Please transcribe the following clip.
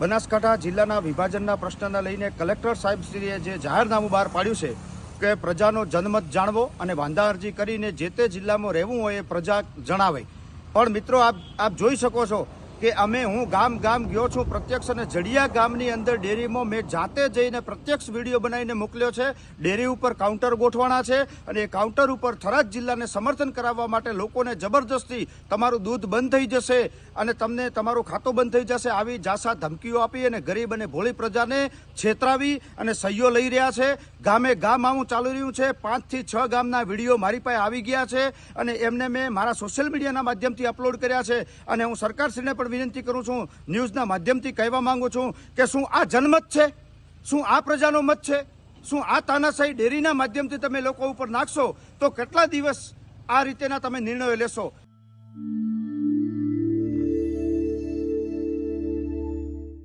બનાસકાંઠા જિલ્લાના વિભાજનના પ્રશ્નને લઈને કલેક્ટર સાહેબશ્રીએ જે જાહેરનામું બહાર પાડ્યું છે કે પ્રજાનો જનમત જાણવો અને વાંધા અરજી કરીને જે તે જિલ્લામાં રહેવું હોય એ પ્રજા જણાવે. પણ મિત્રો, આપ આપ જોઈ શકો છો કે અમે, હું ગામ ગામ ગયો છું, પ્રત્યક્ષ અને જડિયા ગામની અંદર ડેરીમાં મેં જાતે જઈને પ્રત્યક્ષ વીડિયો બનાવીને મોકલ્યો છે. ડેરી ઉપર કાઉન્ટર ગોઠવાના છે અને એ કાઉન્ટર ઉપર થરાદ જિલ્લાને સમર્થન કરાવવા માટે લોકોને જબરજસ્તી તમારું દૂધ બંધ થઈ જશે અને તમને તમારું ખાતું બંધ થઈ જશે આવી જાસા ધમકીઓ આપી અને ગરીબ અને ભોળી પ્રજાને છેતરાવી અને સહીઓ લઈ રહ્યા છે. ગામે ગામ આવું ચાલી રહ્યું છે. પાંચથી છ ગામના વીડિયો મારી પાસે આવી ગયા છે અને એમને મેં મારા સોશિયલ મીડિયાના માધ્યમથી અપલોડ કર્યા છે અને હું સરકારશ્રીને પણ વિનંતી કરું છું, ન્યૂઝના માધ્યમથી કહેવા માંગુ છું કે શું આ જનમત છે? શું આ પ્રજાનો મત છે? શું આ તાનાશાહી ડેરીના માધ્યમથી તમે લોકો ઉપર નાખશો? તો કેટલા દિવસ આ રીતેના તમે નિર્ણયો લેશો?